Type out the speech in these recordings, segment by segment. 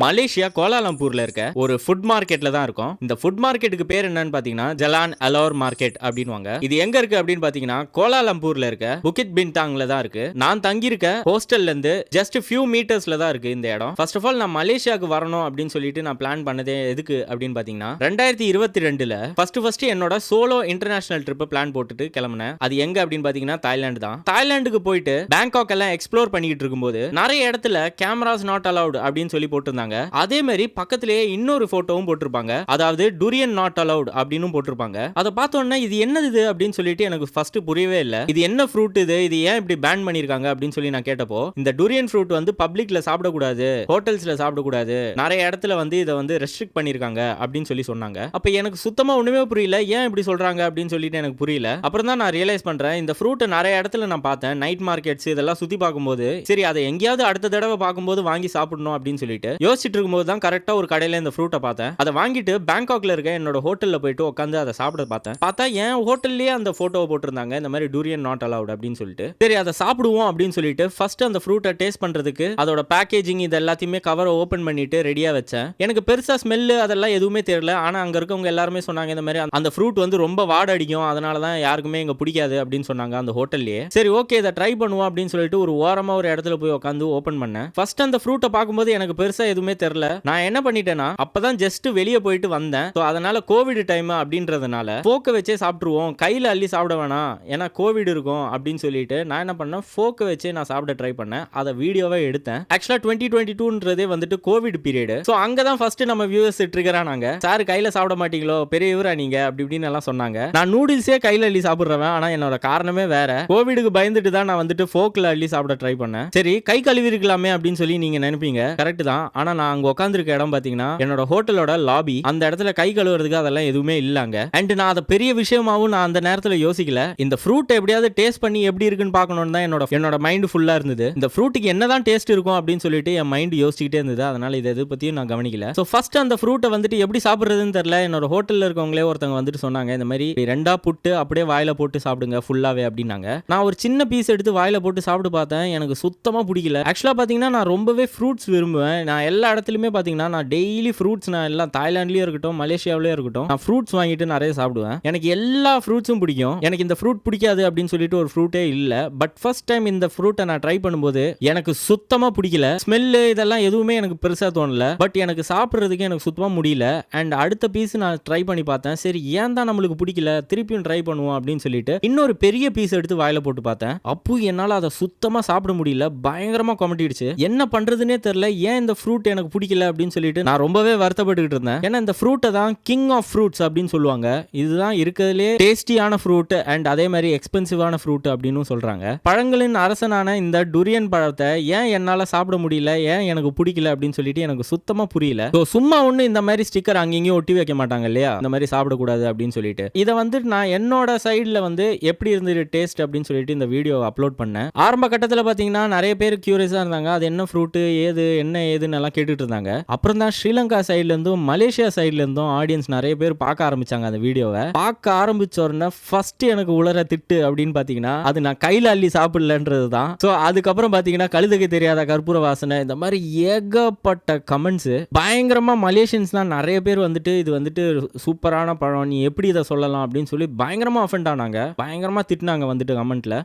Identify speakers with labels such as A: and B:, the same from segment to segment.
A: Malaysia கோலாலம்பூர்ல இருக்க ஒரு food மார்க்கெட்ல தான் இருக்கும். இந்த ஃபுட் மார்க்கெட்டுக்கு பேர் என்னன்னு பாத்தீங்கன்னா ஜலான் அலோர் மார்க்கெட் அப்படின்வாங்க இது எங்க இருக்கு அப்படின்னு பாத்தீங்கன்னா கோலாலம்பூர்ல இருக்க புக்கிட் பின்டாங்ல தான் இருக்கு. நான் தங்கியிருக்க ஹோஸ்டல்ல இருந்து ஜஸ்ட் ஃபியூ மீட்டர்ஸ்ல தான் இருக்கு இந்த இடம். ஃபர்ஸ்ட் ஆஃப் ஆல் நான் மலேசியாவுக்கு வரணும் அப்படின்னு சொல்லிட்டு நான் பிளான் பண்ணதே எதுக்கு அப்படின்னு பாத்தீங்கன்னா ரெண்டாயிரத்தி இருபத்தி ரெண்டுல ஃபர்ஸ்ட் ஃபர்ஸ்ட் என்னோட சோலோ இன்டர்நேஷனல் ட்ரிப் பிளான் போட்டுட்டு கிளம்புனேன். அது எங்க அப்படின்னு பாத்தீங்கன்னா தாய்லாந்து தான். தாய்லாந்துக்கு போயிட்டு பேங்காக் எல்லாம் எக்ஸ்ப்ளோர் பண்ணிட்டு இருக்கும்போது நிறைய இடத்துல கேமராஸ் நாட் அலவுட் அப்படின்னு சொல்லி போட்டிருந்தாங்க. அதே மாதிரி பக்கத்திலேயே இன்னொரு போட்டோவும் போட்டிருப்பாங்க. அதாவது டுரியன் நாட் அலவுட் அப்படின்னு போட்டிருப்பாங்க. அதை பார்த்த உடனே இது என்னது இது? அப்படின்னு சொல்லிட்டு எனக்கு ஃபர்ஸ்ட் புரியவே இல்லை. இது என்ன ஃப்ரூட் இது? இது ஏன் இப்படி பேன் பண்ணிருக்காங்க அப்படின்னு சொல்லி நான் கேட்டப்போ இந்த டுரியன் ஃப்ரூட் வந்து பப்ளிக்ல சாப்பிடக்கூடாது ஹோட்டல்ஸ்ல சாப்பிடக்கூடாது நிறைய இடத்துல வந்து இதை வந்து ரெஸ்ட்ரிக்ட் பண்ணிருக்காங்க அப்படின்னு சொல்லி சொன்னாங்க. அப்ப எனக்கு சுத்தமா ஒண்ணுமே புரியல. ஏன் இப்படி சொல்றாங்க? அப்படின்னு சொல்லிட்டு எனக்கு புரியல. அப்புறம் தான் நான் ரியலைஸ் பண்றேன் இந்த ஃப்ரூட்டை நிறைய இடத்துல நான் பார்த்தேன். நைட் மார்க்கெட்ஸ் இதெல்லாம் சுத்தி பார்க்கும்போது சரி அதை எங்கேயாவது அடுத்த தடவை பார்க்கும்போது வாங்கி சாப்பிடணும் அப்படின்னு சொல்லிட்டு யோசிச்சுட்டு இருக்கும்போது தான் கரெக்டாக ஒரு கடையில் இந்த ஃப்ரூட்டை பார்த்தேன். அதை வாங்கிட்டு பேங்காக்ல இருக்க என்னோட ஹோட்டலில் போயிட்டு உட்காந்து அதை சாப்பிட பார்த்தேன். பார்த்தா என் ஹோட்டல்லேயே அந்த ஃபோட்டோவை போட்டிருந்தாங்க. இந்த மாதிரி டூரியன் நாட் அலவுட் அப்படின்னு சொல்லிட்டு. சரி அதை சாப்பிடுவோம் அப்படின்னு சொல்லிட்டு ஃபர்ஸ்ட் அந்த ஃப்ரூட்டை டேஸ்ட் பண்றதுக்கு அதோட பேக்கேஜிங் இது எல்லாத்தையுமே கவரை ஓப்பன் பண்ணிட்டு ரெடியா வச்சேன். எனக்கு பெருசா ஸ்மெல்லு அதெல்லாம் எதுவுமே தெரியல. ஆனா அங்க இருக்கவங்க எல்லாருமே சொன்னாங்க இந்த மாதிரி அந்த ஃப்ரூட் வந்து ரொம்ப வாடடிக்கும் அதனால தான் யாருக்குமே இங்க பிடிக்காது அப்படின்னு சொன்னாங்க அந்த ஹோட்டல்லேயே சரி ஓகே இதை ட்ரை பண்ணுவோம் அப்படின்னு சொல்லிட்டு ஒரு ஓரமா ஒரு இடத்துல போய் உட்காந்து ஓப்பன் பண்ணேன். ஃபர்ஸ்ட் அந்த ஃப்ரூட்டை பார்க்கும்போது எனக்கு பெருசாக எதுவும் தெரியல நான் என்ன பண்ணிட்டேன்னா அப்பதான் ஜஸ்ட் வெளியே போயிட்டு வந்தேன். ஸோ அதனால கோவிட் டைம் அப்படின்றதுனால போக்க வச்சே சாப்பிட்ருவோம் கையில் அள்ளி சாப்பிட வேணாம். ஏன்னா கோவிட் இருக்கும் அப்படின்னு சொல்லிட்டு நான் என்ன பண்ணேன் ஃபோக்கை வச்சே நான் சாப்பிட ட்ரை பண்ணேன். அதை வீடியோவே எடுத்தேன். ஆக்சுவலா டுவெண்ட்டி டுவெண்ட்டி டூன்றதே வந்துட்டு கோவிட் பீரியடு ஸோ அங்கே தான் ஃபர்ஸ்ட் நம்ம வியூவர்ஸ் ட்ரிகர் ஆனாங்க. சார் கையில் சாப்பிட மாட்டீங்களோ? பெரிய இவரா நீங்க? அப்படி இப்படின்னு எல்லாம் சொன்னாங்க. நான் நூடுல்ஸே கையில் அள்ளி சாப்பிட்றவன். ஆனால் என்னோட காரணமே வேற. கோவிடுக்கு பயந்துட்டு தான் நான் வந்துட்டு ஃபோக்கில் அள்ளி சாப்பிட ட்ரை பண்ணேன். சரி கை கழுவி இருக்கலாமே அப்படின்னு சொல்லி நீங்க நினைப்பீங்க. கரெக்ட் தான். ஆனா நான் அங்க உட்காந்துருக்க இடம் பாத்தீங்கன்னா என்னோட ஹோட்டலோட லாபி அந்த இடத்துல கை கழுவுறதுக்கு அதெல்லாம் எதுவுமே இல்லைங்க. அண்ட் நான் அதை பெரிய விஷயமாவும் நான் அந்த நேரத்துல யோசிக்கல. இந்த ஃப்ரூட் எப்படியாவது டேஸ்ட் பண்ணி எப்படி இருக்குன்னு பார்க்கணும்னு தான் என்னோட என்னோட மைண்ட் ஃபுல்லா இருந்தது. இந்த ஃப்ரூட்டுக்கு என்னதான் டேஸ்ட் இருக்கும் அப்படின்னு சொல்லிட்டு என் மைண்ட் யோசிச்சுக்கிட்டே இருந்தது. அதனால இதை எது பத்தியும் நான் கவனிக்கல. ஸோ ஃபர்ஸ்ட் அந்த ஃப்ரூட்டை வந்துட்டு எப்படி சாப்பிடுறதுன்னு தெரியல. என்னோட ஹோட்டல்ல இருக்கவங்களே ஒருத்தவங்க வந்துட்டு சொன்னாங்க இந்த மாதிரி ரெண்டா புட்டு அப்படியே வாயில போட்டு சாப்பிடுங்க ஃபுல்லாவே அப்படின்னாங்க. நான் ஒரு சின்ன பீஸ் எடுத்து வாயில போட்டு சாப்பிட்டு பார்த்தேன். எனக்கு சுத்தமா பிடிக்கல. ஆக்சுவலா பாத்தீங்கன்னா நான் ரொம்பவே ஃப்ரூட்ஸ் விரும்புவேன். நான் எல்லா எல்லா இடத்துலையுமே பார்த்தீங்கன்னா நான் டெய்லி ஃப்ரூட்ஸ் நான் எல்லாம் தாய்லாண்ட்லேயும் இருக்கட்டும் மலேசியாவிலேயே இருக்கட்டும் நான் ஃப்ரூட்ஸ் வாங்கிட்டு நிறைய சாப்பிடுவேன். எனக்கு எல்லா ஃப்ரூட்ஸும் பிடிக்கும். எனக்கு இந்த ஃப்ரூட் பிடிக்காது அப்படின்னு சொல்லிட்டு ஒரு ஃப்ரூட்டே இல்லை. பட் ஃபர்ஸ்ட் டைம் இந்த ஃப்ரூட்டை நான் ட்ரை பண்ணும்போது எனக்கு சுத்தமா பிடிக்கல. ஸ்மெல்லு இதெல்லாம் எதுவுமே எனக்கு பெருசா தோணல. பட் எனக்கு சாப்பிட்றதுக்கு எனக்கு சுத்தமா முடியல. அண்ட் அடுத்த பீஸ் நான் ட்ரை பண்ணி பார்த்தேன். சரி ஏன் தான் நம்மளுக்கு பிடிக்கல? திருப்பியும் ட்ரை பண்ணுவோம் அப்படின்னு சொல்லிட்டு இன்னொரு பெரிய பீஸ் எடுத்து வாயில போட்டு பார்த்தேன். அப்போ என்னால அதை சுத்தமா சாப்பிட முடியல. பயங்கரமா கொமட்டிடுச்சு. என்ன பண்ணுறதுனே தெரியல. ஏன் இந்த ஃப்ரூட் எனக்கு பிடிக்கல அப்படின்னு சொல்லிட்டு நான் ரொம்பவே வருத்தப்பட்டுக்கிட்டு இருந்தேன். ஏன்னா இந்த ஃப்ரூட்டை தான் கிங் ஆஃப் ஃப்ரூட்ஸ் அப்படின்னு சொல்லுவாங்க. இதுதான் இருக்கிறதுலே டேஸ்டியான ஃப்ரூட் அண்ட் அதே மாதிரி எக்ஸ்பென்சிவான ஃப்ரூட் அப்படின்னு சொல்றாங்க. பழங்களின் அரசனான இந்த டுரியன் பழத்தை ஏன் என்னால் சாப்பிட முடியல? ஏன் எனக்கு பிடிக்கல? அப்படின்னு சொல்லிட்டு எனக்கு சுத்தமா புரியல. ஸோ சும்மா ஒண்ணு இந்த மாதிரி ஸ்டிக்கர் அங்கேயும் ஒட்டி வைக்க மாட்டாங்க இல்லையா? இந்த மாதிரி சாப்பிடக்கூடாது அப்படின்னு சொல்லிட்டு. இதை வந்து நான் என்னோட சைடில் வந்து எப்படி இருந்தது டேஸ்ட் அப்படின்னு சொல்லிட்டு இந்த வீடியோ அப்லோட் பண்ணேன். ஆரம்ப கட்டத்தில் பார்த்தீங்கன்னா நிறைய பேர் கியூரியஸாக இருந்தாங்க. அது என்ன ஃப்ரூட்டு ஏது என்ன ஏதுன்னு எல்லாம் கேட்டுட்டு இருந்தாங்க அப்புறம் தான் ஸ்ரீலங்கா சைட்ல இருந்தும் மலேசியா சைட்ல இருந்தும் ஆடியன்ஸ் நிறைய பேர் பார்க்க ஆரம்பிச்சாங்க அந்த வீடியோவை. பார்க்க ஆரம்பிச்ச உடனே ஃபர்ஸ்ட் எனக்கு உலர திட்டு அப்படின்னு பார்த்தீங்கன்னா அது நான் கையில் அள்ளி சாப்பிடலன்றது தான் ஸோ அதுக்கப்புறம் பார்த்தீங்கன்னா கழுதுக்கு தெரியாத கற்பூர வாசனை இந்த மாதிரி ஏகப்பட்ட கமெண்ட்ஸ் பயங்கரமா மலேசியன்ஸ்லாம் நிறைய பேர் வந்துட்டு இது வந்துட்டு சூப்பரான பழம் நீ எப்படி இதை சொல்லலாம் அப்படின்னு சொல்லி பயங்கரமா அஃபெண்ட் ஆனாங்க. பயங்கரமா திட்டினாங்க வந்துட்டு கமெண்ட்ல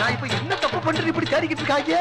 B: நான் என்ன தப்பு பண்றேன் இப்படி தேடிக்கிட்டு இருக்காங்க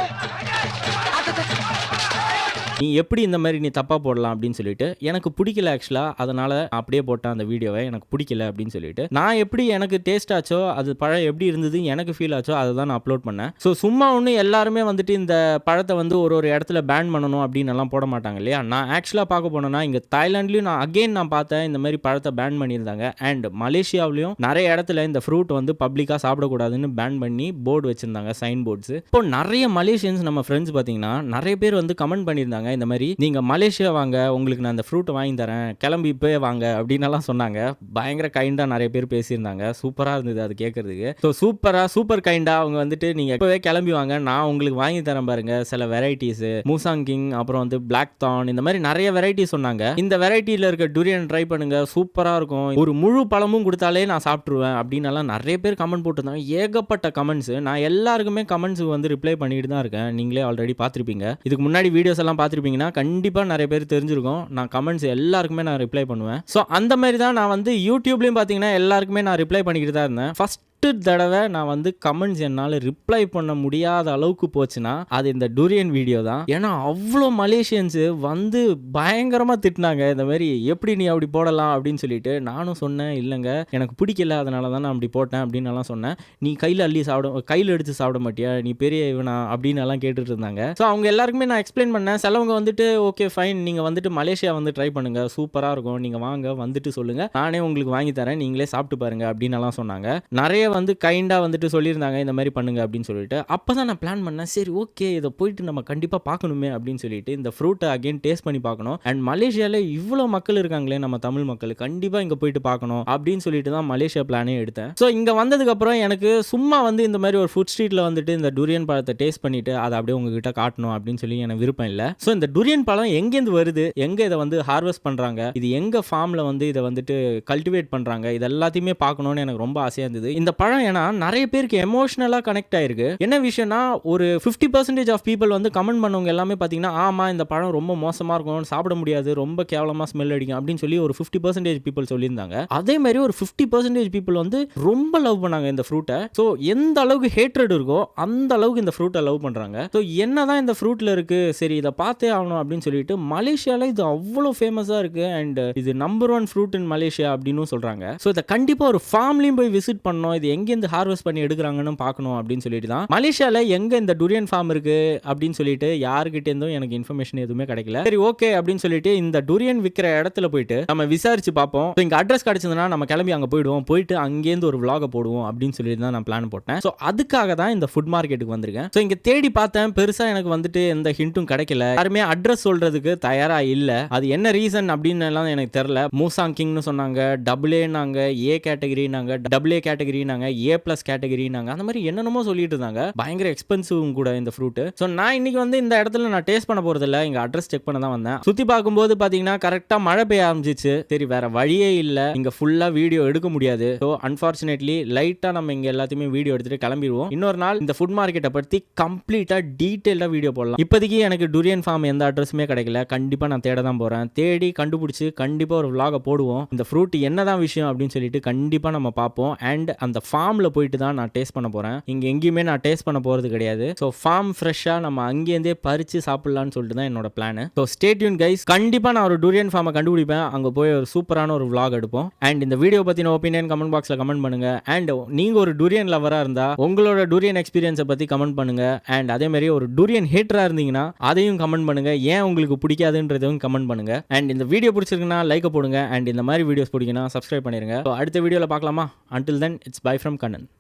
A: நீ எப்படி இந்த மாதிரி நீ தப்பாக போடலாம் அப்படின்னு சொல்லிட்டு எனக்கு பிடிக்கல ஆக்சுவலாக அதனால் அப்படியே போட்டேன் அந்த வீடியோவை எனக்கு பிடிக்கல அப்படின்னு சொல்லிட்டு நான் எப்படி எனக்கு டேஸ்ட் ஆச்சோ அது பழம் எப்படி இருந்தது எனக்கு ஃபீல் ஆச்சோ அதை தான் நான் அப்லோட் பண்ணேன். ஸோ சும்மா ஒன்று எல்லாருமே வந்துட்டு இந்த பழத்தை வந்து ஒரு ஒரு இடத்துல பேன் பண்ணணும் அப்படின்னு எல்லாம் போட மாட்டாங்க இல்லையா? நான் ஆக்சுவலாக பார்க்க போனேன்னா இங்கே தாய்லாண்ட்லேயும் நான் அகைன் நான் பார்த்தேன் இந்த மாதிரி பழத்தை பேன் பண்ணியிருந்தாங்க. அண்ட் மலேசியாவிலையும் நிறைய இடத்துல இந்த ஃப்ரூட் வந்து பப்ளிக்காக சாப்பிடக்கூடாதுன்னு பேன் பண்ணி போர்டு வச்சிருந்தாங்க சைன் போர்ட்ஸ் இப்போ நிறைய மலேசியன்ஸ் நம்ம ஃப்ரெண்ட்ஸ் பார்த்தீங்கன்னா நிறைய பேர் வந்து கமெண்ட் பண்ணியிருந்தாங்க இந்த மாதிரி நீங்கள் மலேசியா வாங்க உங்களுக்கு நான் அந்த ஃப்ரூட்டை வாங்கி தரேன் கிளம்பி இப்போவே வாங்க அப்படின்னு சொன்னாங்க. பயங்கர கைண்டாக நிறைய பேர் பேசியிருந்தாங்க. சூப்பராக இருந்தது அது கேட்கறதுக்கு. ஸோ சூப்பராக சூப்பர் கைண்டாக அவங்க வந்துட்டு நீங்கள் இப்போவே கிளம்பி வாங்க நான் உங்களுக்கு வாங்கி தரேன் பாருங்க. சில வெரைட்டிஸ் மூசாங்கிங் அப்புறம் வந்து பிளாக் தான் இந்த மாதிரி நிறைய வெரைட்டி சொன்னாங்க. இந்த வெரைட்டியில் இருக்க டூரியன் ட்ரை பண்ணுங்க சூப்பராக இருக்கும். ஒரு முழு பழமும் கொடுத்தாலே நான் சாப்பிட்ருவேன் அப்படின்னு நிறைய பேர் கமெண்ட் போட்டிருந்தாங்க. ஏகப்பட்ட கமெண்ட்ஸ் நான் எல்லாருக்குமே கமெண்ட்ஸுக்கு வந்து ரிப்ளை பண்ணிட்டு தான் இருக்கேன். நீங்களே ஆல்ரெடி பார்த்துருப்பீங்க. இதுக்கு முன்னாடி வீடியோஸ் எல்லாம் பார்த்துருப்பீங்க. பார்த்துருப்பீங்கன்னா கண்டிப்பாக நிறைய பேர் தெரிஞ்சிருக்கும். நான் கமெண்ட்ஸ் எல்லாருக்குமே நான் ரிப்ளை பண்ணுவேன். ஸோ அந்த மாதிரி தான் நான் வந்து யூடியூப்லேயும் பார்த்தீங்கன்னா எல்லாருக்குமே நான் ரிப்ளை பண்ணிக்கிட்டு தான் இருந்தேன். ஃபஸ்ட் எட்டு தடவை நான் வந்து கமெண்ட்ஸ் என்னால் ரிப்ளை பண்ண முடியாத அளவுக்கு போச்சுன்னா அது இந்த டூரியன் வீடியோ தான். ஏன்னா அவ்வளோ மலேசியன்ஸு வந்து பயங்கரமாக திட்டினாங்க இந்த மாதிரி எப்படி நீ அப்படி போடலாம்? அப்படின்னு சொல்லிட்டு. நானும் சொன்னேன் இல்லைங்க எனக்கு பிடிக்கல அதனால தான் நான் அப்படி போட்டேன் அப்படின்னு எல்லாம் சொன்னேன். நீ கையில் அள்ளி சாப்பிட கையில் எடுத்து சாப்பிட மாட்டியா? நீ பெரிய இவனா? அப்படின்னு எல்லாம் கேட்டுட்டு இருந்தாங்க. ஸோ அவங்க எல்லாருக்குமே நான் எக்ஸ்பிளைன் பண்ணேன். சிலவங்க வந்துட்டு ஓகே ஃபைன் நீங்கள் வந்துட்டு மலேசியா வந்து ட்ரை பண்ணுங்கள் சூப்பராக இருக்கும். நீங்கள் வாங்க வந்துட்டு சொல்லுங்கள் நானே உங்களுக்கு வாங்கி தரேன். நீங்களே சாப்பிட்டு பாருங்க அப்படின்னு எல்லாம் சொன்னாங்க. நிறைய வந்து கைண்டாக வந்துட்டு சொல்லியிருந்தாங்க இந்த மாதிரி பண்ணுங்க அப்படின்னு சொல்லிட்டு. அப்போ தான் நான் பிளான் பண்ணேன். சரி ஓகே இதை போயிட்டு நம்ம கண்டிப்பாக பார்க்கணுமே அப்படின்னு சொல்லிட்டு இந்த ஃப்ரூட்டை அகைன் டேஸ்ட் பண்ணி பார்க்கணும். அண்ட் மலேசியாவில் இவ்வளோ மக்கள் இருக்காங்களே நம்ம தமிழ் மக்கள். கண்டிப்பாக இங்கே போயிட்டு பார்க்கணும் அப்படின்னு சொல்லிட்டு தான் மலேசியா பிளானே எடுத்தேன். ஸோ இங்கே வந்ததுக்கப்புறம் எனக்கு சும்மா வந்து இந்த மாதிரி ஒரு ஃபுட் ஸ்ட்ரீட்டில் வந்துட்டு இந்த டூரியன் பழத்தை டேஸ்ட் பண்ணிட்டு அதை அப்படியே உங்ககிட்ட காட்டணும் அப்படின்னு சொல்லி எனக்கு விருப்பம் இல்லை. ஸோ இந்த டூரியன் பழம் எங்கேருந்து வருது? எங்கே இதை வந்து ஹார்வெஸ்ட் பண்ணுறாங்க இது எங்கே ஃபார்மில் வந்து இதை வந்துட்டு கல்டிவேட் பண்ணுறாங்க இது எல்லாத்தையுமே பார்க்கணும்னு எனக்கு ரொம்ப ஆசையாக இருந்தது. இந்த பழம் ஏன்னா நிறைய பேருக்கு எமோஷனலாக கனெக்ட் ஆயிருக்கு. என்ன விஷயம்னா ஒரு ஃபிஃப்டி பர்சன்டேஜ் ஆஃப் பீப்பிள் வந்து கமெண்ட் பண்ணவங்க எல்லாமே பார்த்தீங்கன்னா ஆமாம் இந்த பழம் ரொம்ப மோசமாக இருக்கும் சாப்பிட முடியாது ரொம்ப கேவலமாக ஸ்மெல் அடிக்கும் அப்படின்னு சொல்லி ஒரு ஃபிஃப்டி பர்சன்டேஜ் பீப்புள் சொல்லியிருந்தாங்க. அதே மாதிரி ஒரு ஃபிஃப்டி பர்சன்டேஜ் பீப்புள் வந்து ரொம்ப லவ் பண்ணாங்க இந்த ஃப்ரூட்டை ஸோ எந்த அளவுக்கு ஹேட்ரட் இருக்கோ அந்த அளவுக்கு இந்த ஃப்ரூட்டை லவ் பண்ணுறாங்க ஸோ என்ன தான் இந்த ஃப்ரூட்டில் இருக்குது சரி இதை பார்த்தே ஆகணும் அப்படின்னு சொல்லிட்டு மலேசியாவில் இது அவ்வளோ ஃபேமஸாக இருக்குது அண்ட் இது number one fruit in Malaysia அப்படின்னு சொல்கிறாங்க ஸோ இதை கண்டிப்பாக ஒரு ஃபார்ம்லையும் போய் விசிட் பண்ணோம் இது எங்கேருந்து ஹார்வெஸ்ட் பண்ணி எடுக்கிறாங்கன்னு பார்க்கணும் அப்படின்னு சொல்லிட்டு தான். மலேசியாவில் எங்கே இந்த டுரியன் ஃபார்ம் இருக்குது அப்படின்னு சொல்லிட்டு யாருக்கிட்டேருந்தும் எனக்கு இன்ஃபர்மேஷன் எதுவுமே கிடைக்கல. சரி ஓகே அப்படின்னு சொல்லிட்டு இந்த டுரியன் விற்கிற இடத்துல போயிட்டு நம்ம விசாரிச்சு பார்ப்போம். இங்கே அட்ரஸ் கிடச்சதுன்னா நம்ம கிளம்பி அங்கே போயிடுவோம். போயிட்டு அங்கேருந்து ஒரு விலாக போடுவோம் அப்படின்னு சொல்லிட்டு தான் நான் பிளான் போட்டேன். ஸோ அதுக்காக தான் இந்த ஃபுட் மார்க்கெட்டுக்கு வந்திருக்கேன். ஸோ இங்கே தேடி பார்த்தேன். பெருசாக எனக்கு வந்துட்டு எந்த ஹிண்ட்டும் கிடைக்கல. யாருமே அட்ரஸ் சொல்றதுக்கு தயாரா இல்ல. அது என்ன ரீசன் அப்படின்னு எல்லாம் எனக்கு தெரியல. மூசாங் கிங்னு சொன்னாங்க. டபுள் ஏனாங்க ஏ கேட்டகரினாங்க டபுள் ஏ கேட்டகரினாங்க ஏ ப்ளஸ் கேட்டகரினாங்க அந்த மாதிரி என்னென்னமோ சொல்லிட்டு இருந்தாங்க. பயங்கர எக்ஸ்பென்சிவும் கூட இந்த ஃப்ரூட் ஸோ நான் இன்னைக்கு வந்து இந்த இடத்துல நான் டேஸ்ட் பண்ண போறது இல்லை இங்க அட்ரஸ் செக் பண்ண தான் வந்தேன். சுத்தி பார்க்கும்போது பாத்தீங்கன்னா கரெக்டா மழை பெய்ய ஆரம்பிச்சிச்சு. சரி வேற வழியே இல்லை. இங்க ஃபுல்லா வீடியோ எடுக்க முடியாது. ஸோ அன்பார்ச்சுனேட்லி லைட்டா நம்ம இங்க எல்லாத்தையுமே வீடியோ எடுத்துட்டு கிளம்பிடுவோம் இன்னொரு நாள் இந்த ஃபுட் மார்க்கெட்டை பற்றி கம்ப்ளீட்டா டீட்டெயிலாக வீடியோ போடலாம். இப்போதைக்கு எனக்கு டூரியன் ஃபார்ம் எந்த அட்ரஸுமே கிடைக்கல. கண்டிப்பாக நான் தேட தான் போகிறேன் தேடி கண்டுபிடிச்சி கண்டிப்பாக ஒரு vlog-அ போடுவோம். இந்த ஃப்ரூட் என்னதான் விஷயம் அப்படின்னு சொல்லிட்டு கண்டிப்பாக நம்ம பார்ப்போம். அண்ட் அந்த ஃபார்மில் போயிட்டு தான் நான் டேஸ்ட் பண்ண போகிறேன் இங்கே எங்கேயுமே நான் டேஸ்ட் பண்ண போகிறது கிடையாது. ஸோ ஃபார்ம் ஃப்ரெஷ்ஷாக நம்ம அங்கேருந்தே பறித்து சாப்பிட்லான்னு சொல்லிட்டு தான் என்னோட பிளான் ஸோ ஸ்டேட்யூன் கைஸ் கண்டிப்பாக நான் ஒரு டூரியன் ஃபார்மை கண்டுபிடிப்பேன். அங்கே போய் ஒரு சூப்பரான ஒரு விளாக் எடுப்போம். அண்ட் இந்த வீடியோ பற்றின ஒப்பீனியன் கமெண்ட் பாக்ஸில் கமெண்ட் பண்ணுங்க. அண்ட் நீங்கள் ஒரு டூரியன் லவராக இருந்தால் உங்களோட டூரியன் எக்ஸ்பீரியன்ஸை பற்றி கமெண்ட் பண்ணுங்கள் அண்ட் அதே ஒரு டூரியன் ஹேட்டராக இருந்தீங்கன்னா அதையும் கமெண்ட் பண்ணுங்கள் ஏன் உங்களுக்கு பிடிக்காதுன்றதையும் கமெண்ட் பண்ணுங்க. அண்ட் இந்த வீடியோ பிடிச்சிருக்குன்னா லைக் போடுங்க. அண்ட் இந்த மாதிரி வீடியோஸ் பிடிக்குன்னா சப்ஸ்கிரைப் பண்ணிருங்க. ஸோ அடுத்த வீடியோவில் பார்க்கலாமா? Until then it's Bye from Kannan.